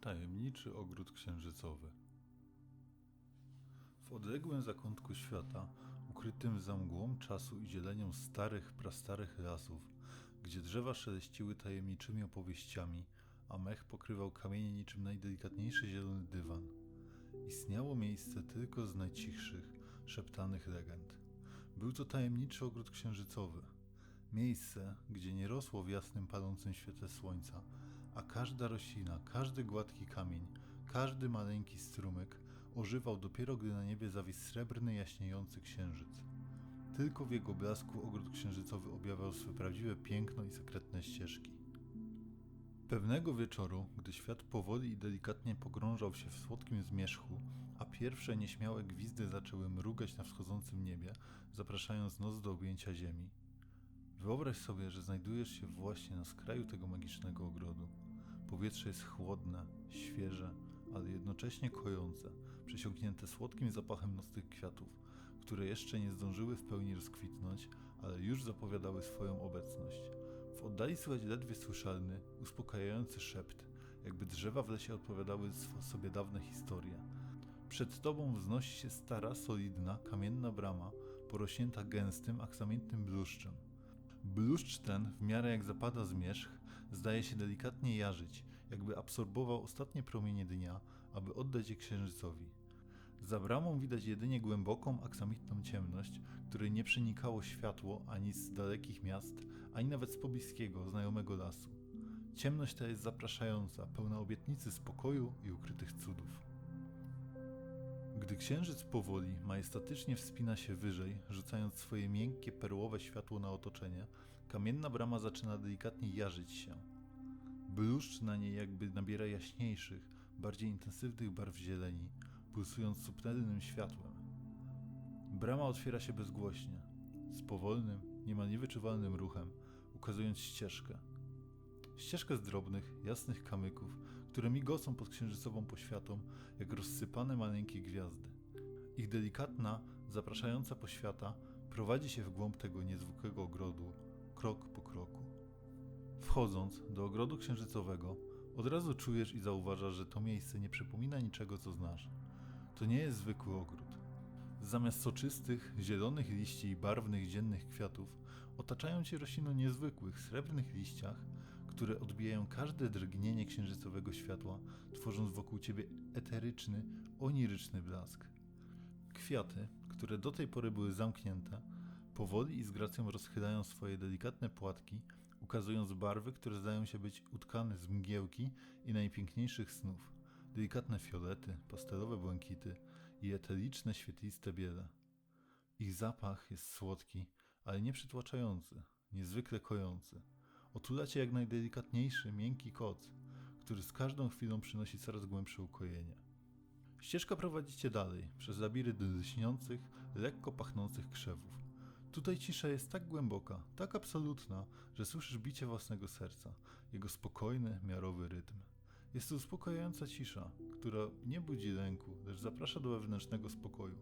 Tajemniczy ogród księżycowy. W odległym zakątku świata, ukrytym za mgłą czasu i zielenią starych, prastarych lasów, gdzie drzewa szeleściły tajemniczymi opowieściami, a mech pokrywał kamienie niczym najdelikatniejszy zielony dywan, istniało miejsce tylko z najcichszych, szeptanych legend. Był to tajemniczy ogród księżycowy. Miejsce, gdzie nie rosło w jasnym, palącym świetle słońca, a każda roślina, każdy gładki kamień, każdy maleńki strumyk ożywał dopiero gdy na niebie zawisł srebrny, jaśniejący księżyc. Tylko w jego blasku ogród księżycowy objawiał swe prawdziwe piękno i sekretne ścieżki. Pewnego wieczoru, gdy świat powoli i delikatnie pogrążał się w słodkim zmierzchu, a pierwsze nieśmiałe gwizdy zaczęły mrugać na wschodzącym niebie, zapraszając noc do objęcia ziemi, Wyobraź sobie, że znajdujesz się właśnie na skraju tego magicznego ogrodu. Powietrze jest chłodne, świeże, ale jednocześnie kojące, przesiąknięte słodkim zapachem nocnych kwiatów, które jeszcze nie zdążyły w pełni rozkwitnąć, ale już zapowiadały swoją obecność. W oddali słychać ledwie słyszalny, uspokajający szept, jakby drzewa w lesie odpowiadały sobie dawne historie. Przed tobą wznosi się stara, solidna, kamienna brama, porośnięta gęstym, aksamitnym bluszczem. Bluszcz ten, w miarę jak zapada zmierzch, zdaje się delikatnie jarzyć, jakby absorbował ostatnie promienie dnia, aby oddać je księżycowi. Za bramą widać jedynie głęboką, aksamitną ciemność, której nie przenikało światło ani z dalekich miast, ani nawet z pobliskiego, znajomego lasu. Ciemność ta jest zapraszająca, pełna obietnicy spokoju i ukrytych cudów. Gdy księżyc powoli, majestatycznie wspina się wyżej, rzucając swoje miękkie, perłowe światło na otoczenie, kamienna brama zaczyna delikatnie jarzyć się. Bluszcz na niej jakby nabiera jaśniejszych, bardziej intensywnych barw zieleni, pulsując subtelnym światłem. Brama otwiera się bezgłośnie, z powolnym, niemal niewyczuwalnym ruchem, ukazując ścieżkę. Ścieżkę z drobnych, jasnych kamyków, które migocą pod księżycową poświatą, jak rozsypane maleńkie gwiazdy. Ich delikatna, zapraszająca poświata prowadzi się w głąb tego niezwykłego ogrodu, krok po kroku. Wchodząc do ogrodu księżycowego, od razu czujesz i zauważasz, że to miejsce nie przypomina niczego, co znasz. To nie jest zwykły ogród. Zamiast soczystych, zielonych liści i barwnych dziennych kwiatów, otaczają cię rośliny o niezwykłych, srebrnych liściach, które odbijają każde drgnienie księżycowego światła, tworząc wokół ciebie eteryczny, oniryczny blask. Kwiaty, które do tej pory były zamknięte, powoli i z gracją rozchylają swoje delikatne płatki, ukazując barwy, które zdają się być utkane z mgiełki i najpiękniejszych snów. Delikatne fiolety, pastelowe błękity i etericzne, świetliste biele. Ich zapach jest słodki, ale nie przytłaczający, niezwykle kojący. Otula cię jak najdelikatniejszy, miękki koc, który z każdą chwilą przynosi coraz głębsze ukojenie. Ścieżka prowadzi cię dalej, przez labirynt lśniących, lekko pachnących krzewów. Tutaj cisza jest tak głęboka, tak absolutna, że słyszysz bicie własnego serca, jego spokojny, miarowy rytm. Jest to uspokajająca cisza, która nie budzi lęku, lecz zaprasza do wewnętrznego spokoju.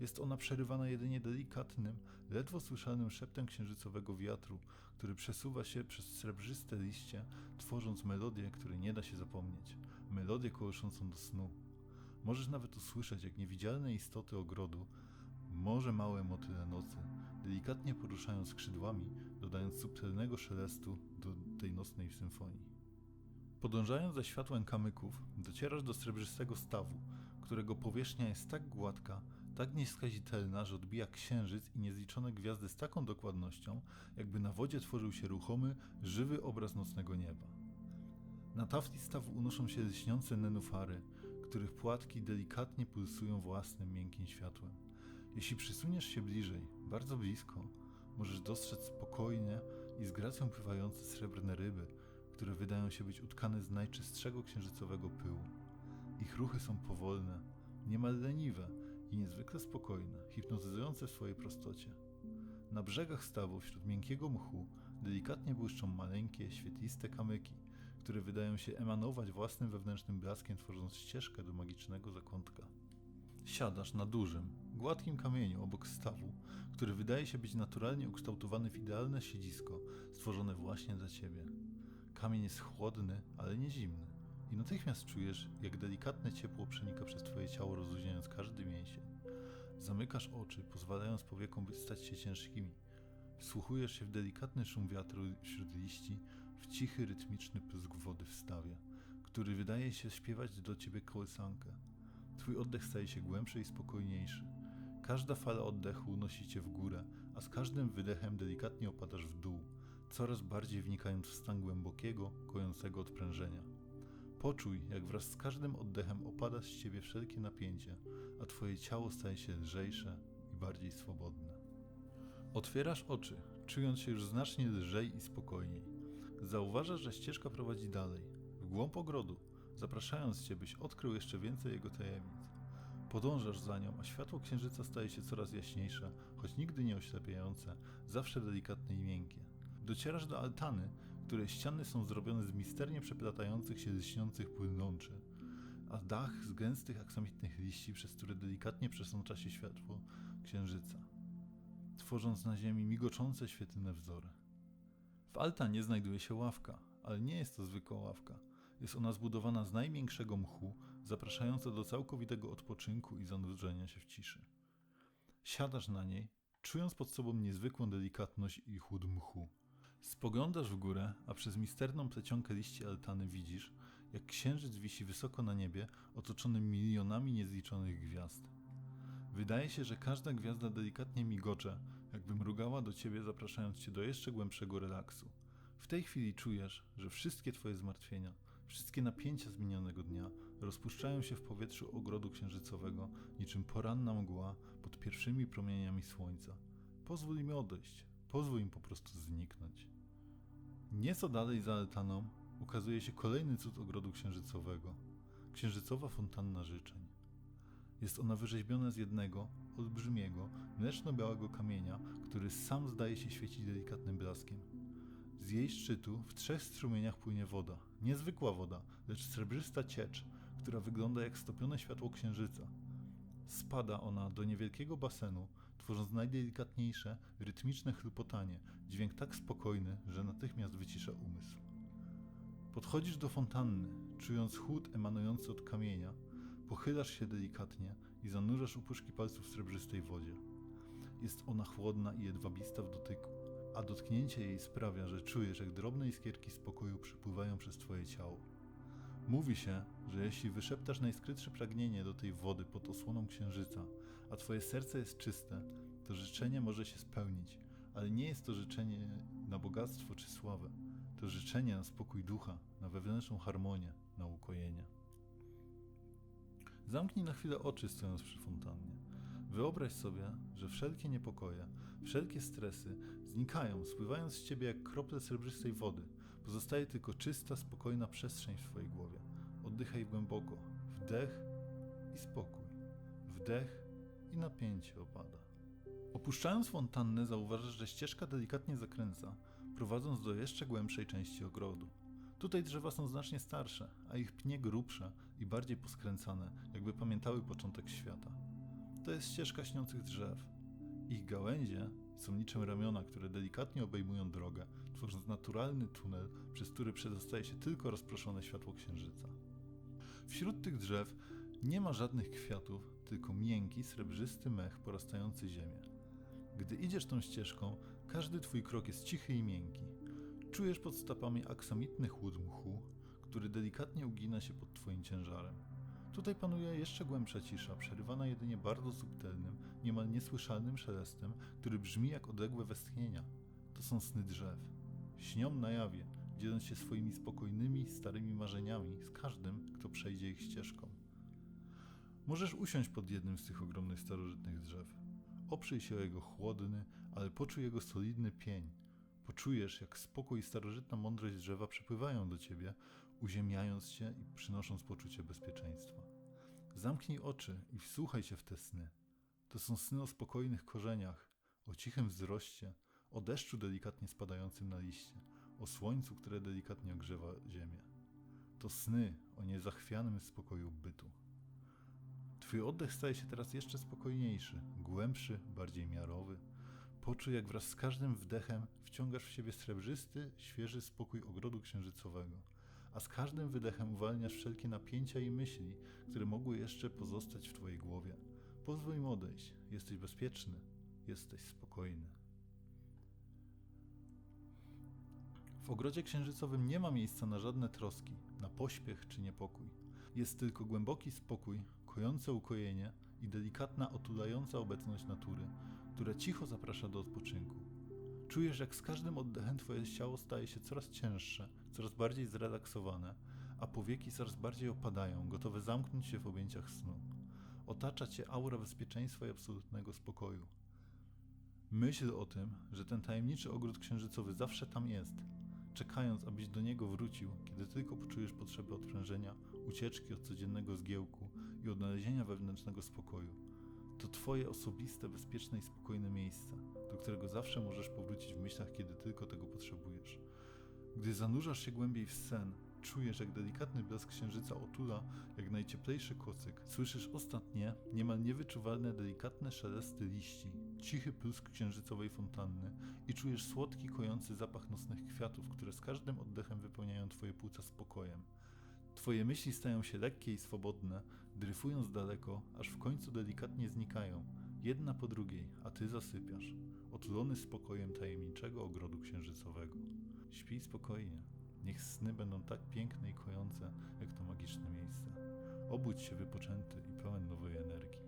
Jest ona przerywana jedynie delikatnym, ledwo słyszalnym szeptem księżycowego wiatru, który przesuwa się przez srebrzyste liście, tworząc melodię, której nie da się zapomnieć. Melodię kołyszącą do snu. Możesz nawet usłyszeć, jak niewidzialne istoty ogrodu, może małe motyle nocy, delikatnie poruszają skrzydłami, dodając subtelnego szelestu do tej nocnej symfonii. Podążając za światłem kamyków, docierasz do srebrzystego stawu, którego powierzchnia jest tak gładka, tak nieskazitelna, że odbija księżyc i niezliczone gwiazdy z taką dokładnością, jakby na wodzie tworzył się ruchomy, żywy obraz nocnego nieba. Na tafli stawu unoszą się lśniące nenufary, których płatki delikatnie pulsują własnym miękkim światłem. Jeśli przysuniesz się bliżej, bardzo blisko, możesz dostrzec spokojnie i z gracją pływające srebrne ryby, które wydają się być utkane z najczystszego księżycowego pyłu. Ich ruchy są powolne, niemal leniwe i niezwykle spokojne, hipnotyzujące w swojej prostocie. Na brzegach stawu, wśród miękkiego mchu, delikatnie błyszczą maleńkie, świetliste kamyki, które wydają się emanować własnym wewnętrznym blaskiem, tworząc ścieżkę do magicznego zakątka. Siadasz na dużym, gładkim kamieniu obok stawu, który wydaje się być naturalnie ukształtowany w idealne siedzisko, stworzone właśnie dla ciebie. Kamień jest chłodny, ale nie zimny. i natychmiast czujesz, jak delikatne ciepło przenika przez twoje ciało, rozluźniając każdy mięsień. Zamykasz oczy, pozwalając powiekom być stać się ciężkimi. Wsłuchujesz się w delikatny szum wiatru wśród liści, w cichy, rytmiczny plusk wody w stawie, który wydaje się śpiewać do ciebie kołysankę. Twój oddech staje się głębszy i spokojniejszy. Każda fala oddechu unosi cię w górę, a z każdym wydechem delikatnie opadasz w dół, coraz bardziej wnikając w stan głębokiego, kojącego odprężenia. Poczuj, jak wraz z każdym oddechem opada z ciebie wszelkie napięcie, a twoje ciało staje się lżejsze i bardziej swobodne. Otwierasz oczy, czując się już znacznie lżej i spokojniej. Zauważasz, że ścieżka prowadzi dalej, w głąb ogrodu, zapraszając cię, byś odkrył jeszcze więcej jego tajemnic. Podążasz za nią, a światło księżyca staje się coraz jaśniejsze, choć nigdy nie oślepiające, zawsze delikatne i miękkie. Docierasz do altany, której ściany są zrobione z misternie przeplatających się lśniących płynączy, a dach z gęstych aksamitnych liści, przez które delikatnie przesącza się światło księżyca, tworząc na ziemi migoczące świetlne wzory. W altanie znajduje się ławka, ale nie jest to zwykła ławka. Jest ona zbudowana z najmiększego mchu, zapraszająca do całkowitego odpoczynku i zanurzenia się w ciszy. Siadasz na niej, czując pod sobą niezwykłą delikatność i chłód mchu. Spoglądasz w górę, a przez misterną plecionkę liści altany widzisz, jak księżyc wisi wysoko na niebie, otoczony milionami niezliczonych gwiazd. Wydaje się, że każda gwiazda delikatnie migocze, jakby mrugała do ciebie, zapraszając cię do jeszcze głębszego relaksu. W tej chwili czujesz, że wszystkie twoje zmartwienia, wszystkie napięcia z minionego dnia rozpuszczają się w powietrzu ogrodu księżycowego, niczym poranna mgła pod pierwszymi promieniami słońca. Pozwól im odejść, pozwól im po prostu zniknąć. Nieco dalej za altaną ukazuje się kolejny cud ogrodu księżycowego księżycowa fontanna życzeń. Jest ona wyrzeźbiona z jednego, olbrzymiego, mleczno-białego kamienia, który sam zdaje się świecić delikatnym blaskiem. Z jej szczytu w trzech strumieniach płynie woda. Niezwykła woda, lecz srebrzysta ciecz, która wygląda jak stopione światło księżyca. Spada ona do niewielkiego basenu, tworząc najdelikatniejsze, rytmiczne chlupotanie, dźwięk tak spokojny, że natychmiast wycisza umysł. Podchodzisz do fontanny, czując chłód emanujący od kamienia, pochylasz się delikatnie i zanurzasz upuszki palców w srebrzystej wodzie. Jest ona chłodna i jedwabista w dotyku, a dotknięcie jej sprawia, że czujesz, jak drobne iskierki spokoju przypływają przez twoje ciało. Mówi się, że jeśli wyszeptasz najskrytsze pragnienie do tej wody pod osłoną księżyca, a twoje serce jest czyste, to życzenie może się spełnić, ale nie jest to życzenie na bogactwo czy sławę. To życzenie na spokój ducha, na wewnętrzną harmonię, na ukojenie. Zamknij na chwilę oczy, stojąc przy fontannie. Wyobraź sobie, że wszelkie niepokoje, wszelkie stresy znikają, spływając z ciebie jak krople srebrzystej wody. Pozostaje tylko czysta, spokojna przestrzeń w twojej głowie. Oddychaj głęboko. Wdech i spokój. Wdech i napięcie opada. Opuszczając fontannę, zauważasz, że ścieżka delikatnie zakręca, prowadząc do jeszcze głębszej części ogrodu. Tutaj drzewa są znacznie starsze, a ich pnie grubsze i bardziej poskręcane, jakby pamiętały początek świata. To jest ścieżka śniących drzew. Ich gałęzie są niczym ramiona, które delikatnie obejmują drogę, tworząc naturalny tunel, przez który przedostaje się tylko rozproszone światło księżyca. Wśród tych drzew nie ma żadnych kwiatów, tylko miękki, srebrzysty mech porastający ziemię. Gdy idziesz tą ścieżką, każdy twój krok jest cichy i miękki. Czujesz pod stopami aksamitny chłód mchu, który delikatnie ugina się pod twoim ciężarem. Tutaj panuje jeszcze głębsza cisza, przerywana jedynie bardzo subtelnym, niemal niesłyszalnym szelestem, który brzmi jak odległe westchnienia. To są sny drzew. Śnią na jawie, dzieląc się swoimi spokojnymi, starymi marzeniami z każdym, kto przejdzie ich ścieżką. Możesz usiąść pod jednym z tych ogromnych starożytnych drzew. Oprzyj się o jego chłodny, ale poczuj jego solidny pień. Poczujesz, jak spokój i starożytna mądrość drzewa przypływają do ciebie, uziemiając cię i przynosząc poczucie bezpieczeństwa. Zamknij oczy i wsłuchaj się w te sny. To są sny o spokojnych korzeniach, o cichym wzroście, o deszczu delikatnie spadającym na liście, o słońcu, które delikatnie ogrzewa ziemię. To sny o niezachwianym spokoju bytu. Twój oddech staje się teraz jeszcze spokojniejszy, głębszy, bardziej miarowy. Poczuj, jak wraz z każdym wdechem wciągasz w siebie srebrzysty, świeży spokój ogrodu księżycowego, a z każdym wydechem uwalniasz wszelkie napięcia i myśli, które mogły jeszcze pozostać w twojej głowie. Pozwól im odejść. Jesteś bezpieczny, jesteś spokojny. W ogrodzie księżycowym nie ma miejsca na żadne troski, na pośpiech czy niepokój. Jest tylko głęboki spokój, kojące ukojenie i delikatna, otulająca obecność natury, która cicho zaprasza do odpoczynku. Czujesz, jak z każdym oddechem twoje ciało staje się coraz cięższe, coraz bardziej zrelaksowane, a powieki coraz bardziej opadają, gotowe zamknąć się w objęciach snu. Otacza cię aura bezpieczeństwa i absolutnego spokoju. Myśl o tym, że ten tajemniczy ogród księżycowy zawsze tam jest, czekając, abyś do niego wrócił, kiedy tylko poczujesz potrzebę odprężenia, ucieczki od codziennego zgiełku i odnalezienia wewnętrznego spokoju. To Twoje osobiste, bezpieczne i spokojne miejsce, do którego zawsze możesz powrócić w myślach, kiedy tylko tego potrzebujesz. Gdy zanurzasz się głębiej w sen, czujesz, jak delikatny blask księżyca otula, jak najcieplejszy kocyk. Słyszysz ostatnie, niemal niewyczuwalne, delikatne szelesty liści, cichy plusk księżycowej fontanny i czujesz słodki, kojący zapach nocnych kwiatów, które z każdym oddechem wypełniają Twoje płuca spokojem. Twoje myśli stają się lekkie i swobodne, dryfując daleko, aż w końcu delikatnie znikają, jedna po drugiej, a ty zasypiasz, otulony spokojem tajemniczego ogrodu księżycowego. Śpij spokojnie, niech sny będą tak piękne i kojące, jak to magiczne miejsce. Obudź się wypoczęty i pełen nowej energii.